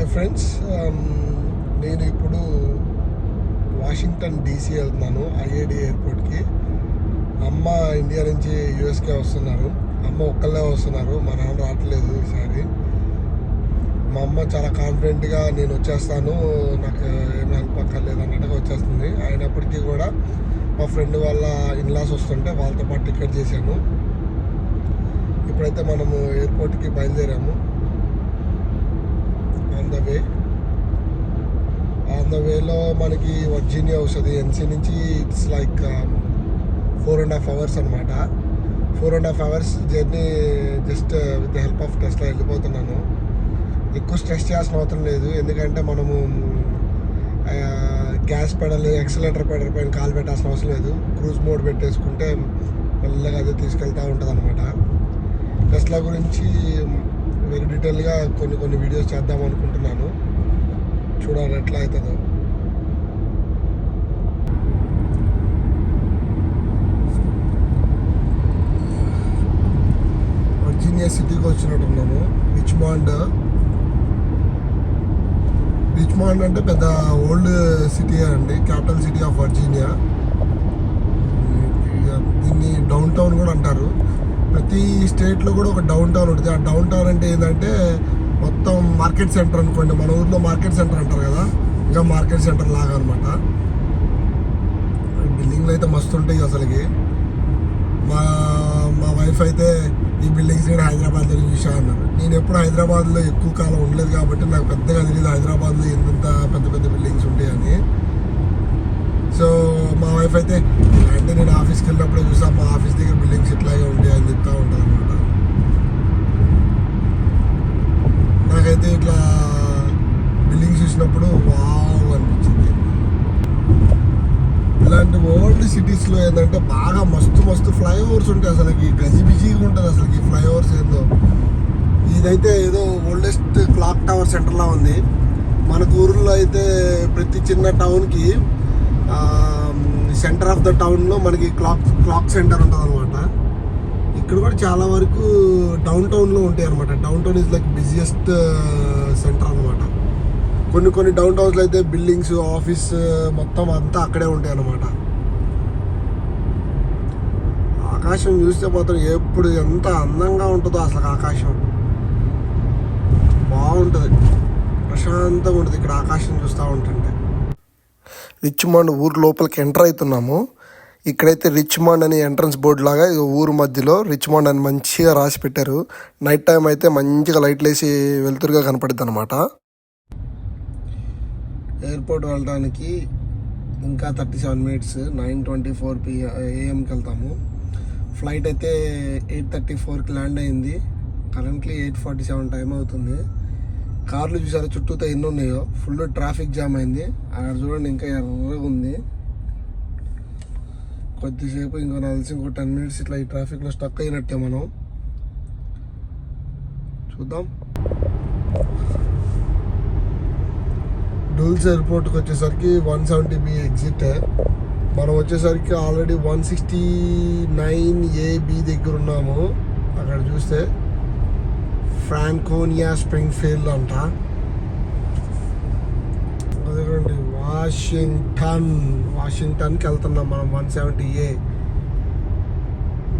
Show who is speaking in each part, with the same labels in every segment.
Speaker 1: Hi friends. నేను ఇప్పుడు Washington DC వెళ్తున్నాను ఐఏడి ఎయిర్పోర్ట్కి. అమ్మ ఇండియా నుంచి యూఎస్కే వస్తున్నారు. అమ్మ ఒక్కళ్ళే వస్తున్నారు. మా నాన్న రావట్లేదు ఈసారి. మా అమ్మ చాలా కాన్ఫిడెంట్గా నేను వచ్చేస్తాను. నాకు ఏం హెల్ప్ అక్కర్లేదు అన్నట్టుగా వచ్చేస్తుంది. అయినప్పటికీ కూడా మా ఫ్రెండ్ వాళ్ళ ఇన్లాస్ వస్తుంటే వాళ్ళతో పాటు టికెట్ చేశాను. ఇప్పుడైతే మనము ఎయిర్పోర్ట్కి బయలుదేరాము. On the way on the వేలో మనకి వర్జీనియా వస్తుంది. ఎన్సీ నుంచి it's like four and half hours అనమాట four and half hours journey just with the help of టెస్ట్లో వెళ్ళిపోతున్నాను. ఎక్కువ స్ట్రెస్ చేయాల్సిన అవసరం లేదు. ఎందుకంటే మనము గ్యాస్ పెడల్ ఎక్సలేటర్ పెడల్ పైన కాలు పెట్టాల్సిన అవసరం లేదు. క్రూజ్ మోడ్ పెట్టేసుకుంటే మెల్లగా అదే తీసుకెళ్తూ ఉంటుంది అనమాట టెస్లా గురించి మీరు డీటెయిల్గా కొన్ని కొన్ని వీడియోస్ చేద్దాం అనుకుంటున్నాను. చూడాలి ఎట్లా అవుతుందో. వర్జీనియా సిటీకి వచ్చినట్టున్నాము. రిచ్మాండ్ రిచ్మాండ్ అంటే పెద్ద ఓల్డ్ సిటీ అండి క్యాపిటల్ సిటీ ఆఫ్ వర్జీనియా. దీన్ని డౌన్ టౌన్ కూడా అంటారు. ప్రతి స్టేట్లో కూడా ఒక డౌన్ టౌన్ ఉంటుంది. ఆ డౌన్ టౌన్ అంటే ఏంటంటే మొత్తం మార్కెట్ సెంటర్ అనుకోండి. మన ఊర్లో మార్కెట్ సెంటర్ అంటారు కదా? ఇంకా మార్కెట్ సెంటర్ లాగా అనమాట బిల్డింగ్లు అయితే మస్తు ఉంటాయి అసలుకి. మా మా వైఫ్ అయితే ఈ బిల్డింగ్స్ నేను హైదరాబాద్లో చూసా అన్నారు. నేను ఎప్పుడు హైదరాబాద్లో ఎక్కువ కాలం ఉండలేదు కాబట్టి నాకు పెద్దగా తెలియదు హైదరాబాద్లో ఎంత పెద్ద పెద్ద బిల్డింగ్స్ ఉంటాయని. సో మా వైఫ్ అయితే అంటే నేను ఆఫీస్కి వెళ్ళినప్పుడు చూసా మా ఆఫీస్ దగ్గర బిల్డింగ్స్ ఇట్లాగే ఉంటాయి అని చెప్తా ఉంటాను అనమాట నాకైతే ఇట్లా బిల్డింగ్స్ చూసినప్పుడు వావ్ అనిపించింది. ఇలాంటి ఓల్డ్ సిటీస్లో ఏంటంటే బాగా మస్తు మస్తు ఫ్లైఓవర్స్ ఉంటాయి అసలుకి. గజిబిజీగా ఉంటుంది అసలుకి ఈ ఫ్లైఓవర్స్ ఏందో. ఇదైతే ఏదో ఓల్డెస్ట్ క్లాక్ టవర్ సెంటర్లా ఉంది. మనకు ఊర్లో అయితే ప్రతి చిన్న టౌన్కి సెంటర్ ఆఫ్ ద టౌన్లో మనకి క్లాక్ క్లాక్ సెంటర్ ఉంటుంది అనమాట ఇక్కడ కూడా చాలా వరకు డౌన్ టౌన్లో ఉంటాయి అనమాట downtown is like busiest centre అనమాట కొన్ని కొన్ని డౌన్ టౌన్స్లో అయితే బిల్డింగ్స్ ఆఫీస్ uh, మొత్తం అంతా అక్కడే ఉంటాయి అనమాట ఆకాశం చూస్తే మాత్రం ఎప్పుడు ఎంత అందంగా ఉంటుందో అసలు ఆకాశం. బాగుంటుంది. ప్రశాంతంగా ఉంటుంది ఇక్కడ ఆకాశం చూస్తూ ఉంటుంటే. రిచ్మాండ్ ఊరు లోపలికి ఎంటర్ అవుతున్నాము. ఇక్కడైతే రిచ్మాండ్ అని ఎంట్రన్స్ బోర్డు లాగా ఊరు మధ్యలో రిచ్మాండ్ అని మంచిగా రాసి పెట్టారు. నైట్ టైం అయితే మంచిగా లైట్లు వేసి వెలుతురుగా కనపడుద్ది అనమాట ఎయిర్పోర్ట్ వెళ్ళడానికి ఇంకా thirty seven minutes nine twenty four P ఏఎంకి వెళ్తాము. ఫ్లైట్ అయితే ఎయిట్ థర్టీ ఫోర్కి ల్యాండ్ అయింది. Currently eight forty seven time అవుతుంది. కార్లు చూసారు? చుట్టూతో ఎన్ని ఉన్నాయో? ఫుల్ ట్రాఫిక్ జామ్ అయింది. అక్కడ చూడండి ఇంకా ఎర్రగా ఉంది. కొద్దిసేపు ఇంకో నలిసి ఇంకో టెన్ మినిట్స్ ఇట్లా ఈ ట్రాఫిక్లో స్టక్ అయినట్టే మనం. చూద్దాం. డూల్స్ ఎయిర్పోర్ట్కి వచ్చేసరికి వన్ సెవెంటీ బి ఎగ్జిట్ మనం వచ్చేసరికి already one sixty nine A B దగ్గర ఉన్నాము. అక్కడ చూస్తే ఫ్రాంకోనియా స్ప్రింగ్ఫీల్డ్ అంట. అదేనండి వాషింగ్టన్ వాషింగ్టన్కి వెళ్తున్నాం మనం వన్ సెవెంటీ ఏ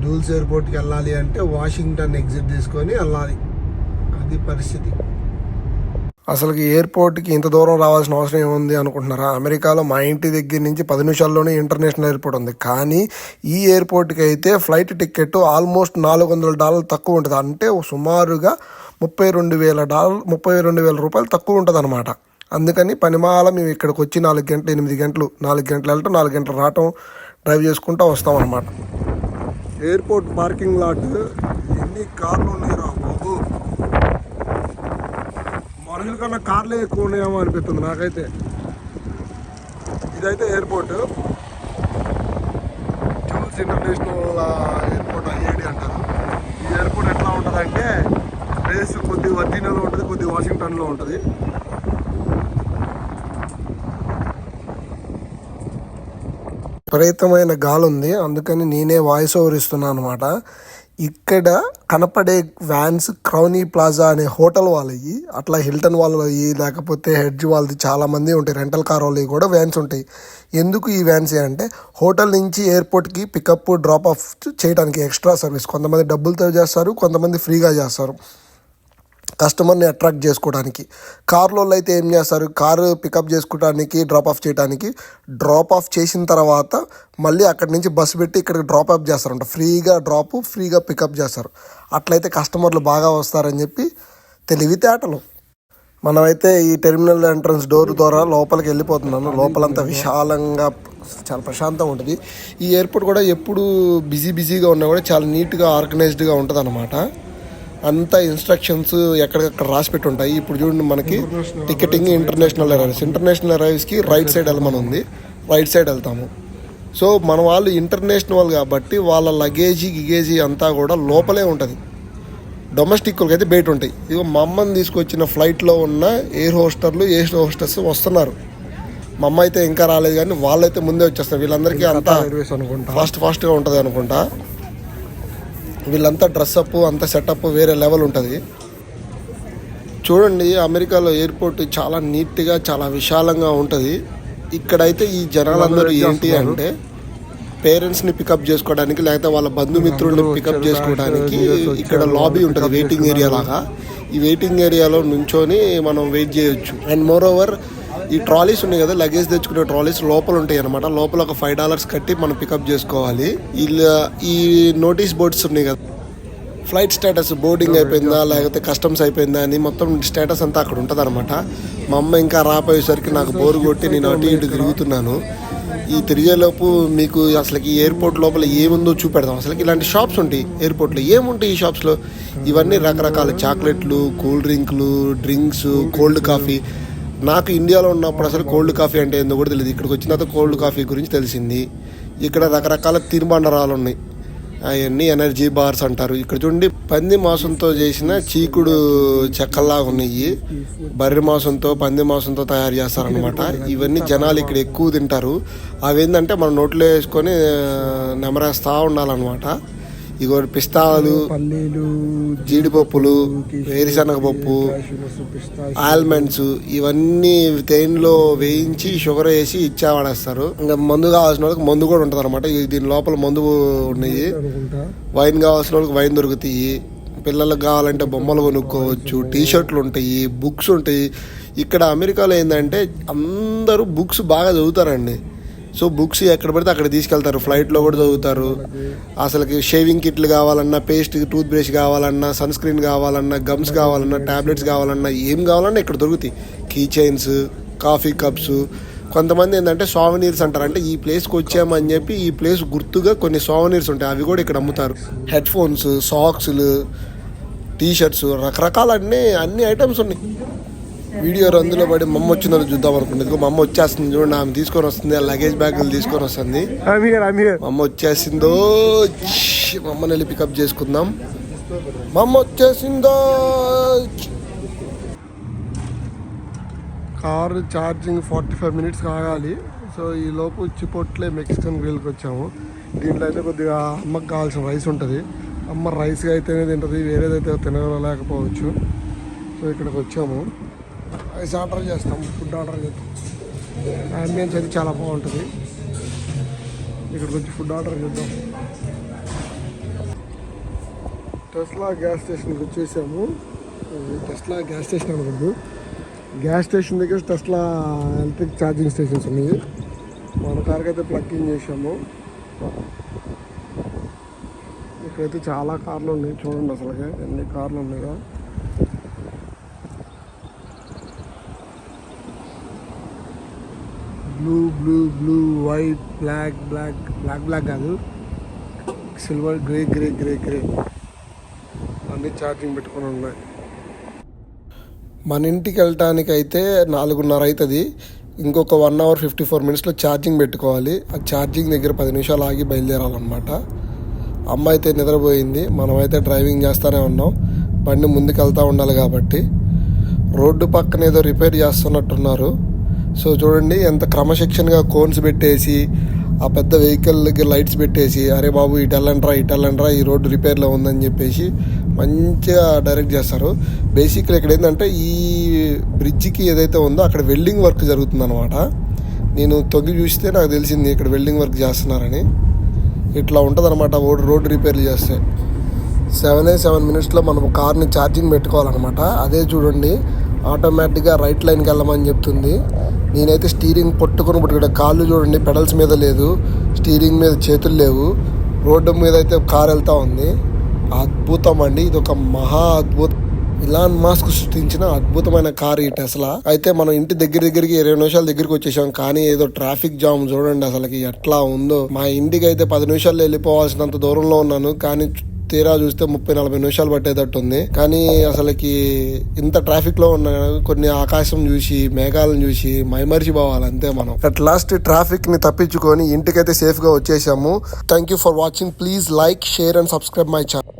Speaker 1: డూల్స్ ఎయిర్పోర్ట్కి వెళ్ళాలి అంటే వాషింగ్టన్ ఎగ్జిట్ తీసుకొని వెళ్ళాలి. అది పరిస్థితి. అసలు ఎయిర్పోర్ట్కి ఇంత దూరం రావాల్సిన అవసరం ఏముంది అనుకుంటున్నారా? అమెరికాలో మా ఇంటి దగ్గర నుంచి పది నిమిషాల్లోనే ఇంటర్నేషనల్ ఎయిర్పోర్ట్ ఉంది. కానీ ఈ ఎయిర్పోర్ట్కి అయితే ఫ్లైట్ టికెట్ ఆల్మోస్ట్ నాలుగు వందల డాలర్లు తక్కువ ఉంటుంది. అంటే సుమారుగా ముప్పై రెండు వేల డాలర్ ముప్పై రెండు వేల రూపాయలు తక్కువ ఉంటుంది అనమాట అందుకని పనిమాల మేము ఇక్కడికి వచ్చి నాలుగు గంటలు ఎనిమిది గంటలు నాలుగు గంటలు వెళ్ళటం నాలుగు గంటలు రావటం డ్రైవ్ చేసుకుంటూ వస్తాం అనమాట ఎయిర్పోర్ట్ పార్కింగ్ లాట్ ఎన్ని కార్లు ఉన్నాయి రా బాబు? మనుషుల కన్నా కార్లే ఎక్కువ ఉన్నాయేమో అనిపిస్తుంది నాకైతే. ఇదైతే airport. Dulles international airport IAD అంటారు. ఈ ఎయిర్పోర్ట్ ఎట్లా ఉంటుందంటే ప్లేస్ కొద్ది వర్జీనియాలో ఉంటుంది కొద్ది వాషింగ్టన్లో ఉంటుంది. విపరీతమైన గాలి ఉంది అందుకని నేనే వాయిస్ ఓవర్ ఇస్తున్నాను అనమాట ఇక్కడ కనపడే వ్యాన్స్ క్రౌనీ ప్లాజా అనే హోటల్ వాళ్ళవి అట్లా హిల్టన్ వాళ్ళవి లేకపోతే హెడ్జ్ వాళ్ళది చాలా మంది ఉంటాయి రెంటల్ కార్ వాళ్ళవి కూడా వ్యాన్స్ ఉంటాయి. ఎందుకు ఈ వ్యాన్స్ అంటే హోటల్ నుంచి ఎయిర్పోర్ట్కి పికప్ డ్రాప్ ఆఫ్ చేయడానికి ఎక్స్ట్రా సర్వీస్ కొంతమంది డబ్బులతో చేస్తారు కొంతమంది ఫ్రీగా చేస్తారు. కస్టమర్ని అట్రాక్ట్ చేసుకోవడానికి. కార్లో అయితే ఏం చేస్తారు? కారు పికప్ చేసుకోవడానికి డ్రాప్ ఆఫ్ చేయడానికి డ్రాప్ ఆఫ్ చేసిన తర్వాత మళ్ళీ అక్కడి నుంచి బస్సు పెట్టి ఇక్కడికి డ్రాప్ ఆఫ్ చేస్తారంట. ఫ్రీగా డ్రాప్ ఫ్రీగా పికప్ చేస్తారు. అట్లయితే కస్టమర్లు బాగా వస్తారని చెప్పి తెలివితేటలు మనమైతే ఈ టెర్మినల్ ఎంట్రన్స్ డోర్ ద్వారా లోపలికి వెళ్ళిపోతున్నాను. లోపలంతా విశాలంగా చాలా ప్రశాంతంగా ఉంటుంది. ఈ ఎయిర్పోర్ట్ కూడా ఎప్పుడు బిజీ బిజీగా ఉన్నా కూడా చాలా నీట్గా ఆర్గనైజ్డ్గా ఉంటుంది అనమాట అంతా ఇన్స్ట్రక్షన్స్ ఎక్కడికక్కడ రాసి పెట్టి ఉంటాయి ఇప్పుడు చూడండి మనకి టికెటింగ్ ఇంటర్నేషనల్ అరైవ్స్ ఇంటర్నేషనల్ అరైవ్స్కి రైట్ సైడ్ వెళ్ళమని ఉంది రైట్ సైడ్ వెళ్తాము. సో మన వాళ్ళు ఇంటర్నేషనల్ కాబట్టి వాళ్ళ లగేజీ గిగేజీ అంతా కూడా లోపలే ఉంటుంది. డొమెస్టిక్ అయితే బయట ఉంటాయి. ఇదిగో మా అమ్మని తీసుకొచ్చిన ఫ్లైట్లో ఉన్న ఎయిర్ హోస్టర్లు ఎయిర్ హోస్టర్స్ వస్తున్నారు. మా అమ్మ అయితే ఇంకా రాలేదు కానీ వాళ్ళైతే ముందే వచ్చేస్తారు. వీళ్ళందరికీ అంతా ఫాస్ట్ ఫాస్ట్గా ఉంటుంది అనుకుంటా. వీళ్ళంతా డ్రెస్అప్ అంత సెటప్ వేరే లెవెల్ ఉంటుంది. చూడండి అమెరికాలో ఎయిర్పోర్ట్ చాలా నీట్గా చాలా విశాలంగా ఉంటుంది. ఇక్కడైతే ఈ జనాలందరూ ఏంటి అంటే పేరెంట్స్ని పికప్ చేసుకోవడానికి లేకపోతే వాళ్ళ బంధుమిత్రుల్ని పికప్ చేసుకోవడానికి ఇక్కడ లాబీ ఉంటుంది వెయిటింగ్ ఏరియా లాగా. ఈ వెయిటింగ్ ఏరియాలో నుంచొని మనం వెయిట్ చేయొచ్చు. అండ్ మోర్ ఓవర్ ఈ ట్రాలీస్ ఉన్నాయి కదా లగేజ్ తెచ్చుకునే ట్రాలీస్ లోపల ఉంటాయి అనమాట లోపల ఒక ఫైవ్ డాలర్స్ కట్టి మనం పికప్ చేసుకోవాలి. ఇలా ఈ నోటీస్ బోర్డ్స్ ఉన్నాయి కదా. ఫ్లైట్ స్టేటస్ బోర్డింగ్ అయిపోయిందా లేకపోతే కస్టమ్స్ అయిపోయిందా అని మొత్తం స్టేటస్ అంతా అక్కడ ఉంటుంది అనమాట మా అమ్మ ఇంకా రాపోయేసరికి నాకు బోరు కొట్టి నేను అటు ఇటు తిరుగుతున్నాను. ఈ తిరిగేలోపు మీకు అసలుకి ఈ ఎయిర్పోర్ట్ లోపల ఏముందో చూపెడదాం. అసలుకి ఇలాంటి షాప్స్ ఉంటాయి ఎయిర్పోర్ట్లో ఏముంటాయి ఈ షాప్స్లో ఇవన్నీ రకరకాల చాక్లెట్లు కూల్ డ్రింక్లు డ్రింక్స్ కోల్డ్ కాఫీ నాకు ఇండియాలో ఉన్నప్పుడు అసలు కోల్డ్ కాఫీ అంటే ఏందో కూడా తెలియదు. ఇక్కడికి వచ్చిన తర్వాత కోల్డ్ కాఫీ గురించి తెలిసింది. ఇక్కడ రకరకాల తినుబండరాలు ఉన్నాయి. అవన్నీ ఎనర్జీ బార్స్ అంటారు. ఇక్కడ చూడండి పంది మాంసంతో చేసిన చీకుడు చెక్కల్లాగా ఉన్నాయి. బర్రె మాంసంతో పంది మాంసంతో తయారు చేస్తారనమాట ఇవన్నీ జనాలు ఇక్కడ ఎక్కువ తింటారు. అవి ఏంటంటే మనం నోట్లో వేసుకొని నెమరేస్తూ ఉండాలన్నమాట. ఇగో పిస్తాలు
Speaker 2: పల్లీలు
Speaker 1: జీడిపప్పులు వేరుశనగ పప్పు ఆల్మండ్స్ ఇవన్నీ తేనెలో వేయించి షుగర్ వేసి ఇచ్చావాడేస్తారు ఇంకా మందు కావాల్సిన వాళ్ళకి మందు కూడా ఉంటుంది అనమాట దీని లోపల మందు ఉన్నాయి. వైన్ కావాల్సిన వాళ్ళకి వైన్ దొరుకుతాయి. పిల్లలకు కావాలంటే బొమ్మలు కొనుక్కోవచ్చు. టీ షర్ట్లు ఉంటాయి బుక్స్ ఉంటాయి. ఇక్కడ అమెరికాలో ఏంటంటే అందరూ బుక్స్ బాగా చదువుతారండి. సో బుక్స్ ఎక్కడ పడితే అక్కడ తీసుకెళ్తారు. ఫ్లైట్లో కూడా చదువుతారు. అసలుకి షేవింగ్ కిట్లు కావాలన్నా పేస్ట్ టూత్ బ్రష్ కావాలన్నా సన్ స్క్రీన్ కావాలన్నా గమ్స్ కావాలన్నా టాబ్లెట్స్ కావాలన్నా ఏం కావాలన్నా ఇక్కడ దొరుకుతాయి. కీ చైన్స్ కాఫీ కప్స్ కొంతమంది ఏంటంటే సోవనీర్స్ అంటారు. అంటే ఈ ప్లేస్కి వచ్చామని చెప్పి ఈ ప్లేస్ గుర్తుగా కొన్ని సోవనీర్స్ ఉంటాయి. అవి కూడా ఇక్కడ అమ్ముతారు. హెడ్ ఫోన్స్ సాక్స్లు టీషర్ట్స్ రకరకాలన్నీ రకరకాల అన్ని అన్ని ఐటమ్స్ ఉన్నాయి. వీడియో అందులో పడి మమ్మ వచ్చిందని చూద్దాం అనుకుంటుంది మా అమ్మ వచ్చేస్తుంది చూడండి ఆమె తీసుకొని వస్తుంది ఆ లగేజ్ బ్యాగులు తీసుకొని వస్తుంది.
Speaker 2: ఐమ్ హియర్ ఐమ్ హియర్
Speaker 1: మా అమ్మ వచ్చేసిందో మా అమ్మని వెళ్ళి పికప్ చేసుకుందాం. మా అమ్మ వచ్చేసిందో car charging forty five minutes కాగాలి. So ఈ లోపు చిపోట్లే మెక్సికన్ గ్రిల్కి వచ్చాము. దీంట్లో అయితే కొద్దిగా అమ్మకి కావాల్సిన రైస్ ఉంటుంది. అమ్మ రైస్ అయితేనే తింటుంది వేరేదైతే తినలేకపోవచ్చు సో ఇక్కడికి వచ్చాము. రైస్ ఆర్డర్ చేస్తాం ఫుడ్ ఆర్డర్ చేస్తాం. అంబియన్స్ అయితే చాలా బాగుంటుంది. ఇక్కడికి వచ్చి ఫుడ్ ఆర్డర్ చేద్దాం. టెస్లా గ్యాస్ స్టేషన్కి వచ్చేసాము. టెస్లా గ్యాస్ స్టేషన్ అనుకుంటు. గ్యాస్ స్టేషన్ దగ్గర టెస్లా ఎలక్ట్రిక్ ఛార్జింగ్ స్టేషన్స్ ఉన్నాయి. మన కార్కి అయితే ప్లగ్ చేసాము ఇక్కడైతే చాలా కార్లు ఉన్నాయి. చూడండి అసలు ఎన్ని కార్లు ఉన్నాయో. Blue blue blue white black black black black కాదు. Silver grey grey grey grey అన్నీ ఛార్జింగ్ పెట్టుకొని ఉన్నాయి. మన ఇంటికి వెళ్ళటానికి అయితే నాలుగున్నర అవుతుంది ఇంకొక వన్ అవర్ ఫిఫ్టీ ఫోర్ మినిట్స్లో ఛార్జింగ్ పెట్టుకోవాలి. ఆ ఛార్జింగ్ దగ్గర పది నిమిషాలు ఆగి బయలుదేరాలన్నమాట. అమ్మ అయితే నిద్రపోయింది. మనమైతే డ్రైవింగ్ చేస్తూనే ఉన్నాం. బండి ముందుకు వెళ్తూ ఉండాలి కాబట్టి. రోడ్డు పక్కన ఏదో రిపేర్ చేస్తున్నట్టున్నారు. సో చూడండి ఎంత క్రమశిక్షణగా కోన్స్ పెట్టేసి ఆ పెద్ద వెహికల్ దగ్గర లైట్స్ పెట్టేసి అరే బాబు ఇటు వెళ్ళండ్రా ఇటు వెళ్ళండ్రా ఈ రోడ్డు రిపేర్లో ఉందని చెప్పేసి మంచిగా డైరెక్ట్ చేస్తారు. బేసిక్గా ఇక్కడ ఏంటంటే ఈ బ్రిడ్జికి ఏదైతే ఉందో అక్కడ వెల్డింగ్ వర్క్ జరుగుతుందన్నమాట. నేను తొగి చూస్తే నాకు తెలిసింది ఇక్కడ వెల్డింగ్ వర్క్ చేస్తున్నారని. ఇట్లా ఉంటుందన్నమాట రోడ్ రోడ్ రిపేర్లు చేస్తే. సెవెన్ ఏ సెవెన్ మినిట్స్లో మనం కార్ని ఛార్జింగ్ పెట్టుకోవాలన్నమాట. అదే చూడండి ఆటోమేటిక్గా రైట్ లైన్కి వెళ్ళమని చెప్తుంది. నేనైతే స్టీరింగ్ పట్టుకొని ఇప్పుడు ఇక్కడ కాళ్ళు చూడండి పెడల్స్ మీద లేదు. స్టీరింగ్ మీద చేతులు లేవు. రోడ్డు మీద అయితే కార్ వెళ్తా ఉంది. అద్భుతం అండి. ఇది ఒక మహా అద్భుతం. ఇలాన్ మాస్క్ సృష్టించిన అద్భుతమైన కార్ ఈ టెస్లా. అయితే మనం ఇంటి దగ్గర దగ్గరికి ఇరవై నిమిషాల దగ్గరికి వచ్చేసాం. కానీ ఏదో ట్రాఫిక్ జామ్ చూడండి అసలుకి ఎట్లా ఉందో. మా ఇంటికి అయితే పది నిమిషాల్లో వెళ్ళిపోవాల్సినంత దూరంలో ఉన్నాను. కానీ తీరా చూస్తే ముప్పై నలభై నిమిషాలు పట్టేటట్టు ఉంది. కానీ అసలుకి ఇంత ట్రాఫిక్లో ఉన్న కొన్ని ఆకాశం చూసి మేఘాలను చూసి మైమరిచి పోవాలి అంతే మనం. అట్ లాస్ట్ ట్రాఫిక్ని తప్పించుకొని ఇంటికైతే సేఫ్గా వచ్చేసాము. Thank you for watching please like share and subscribe my channel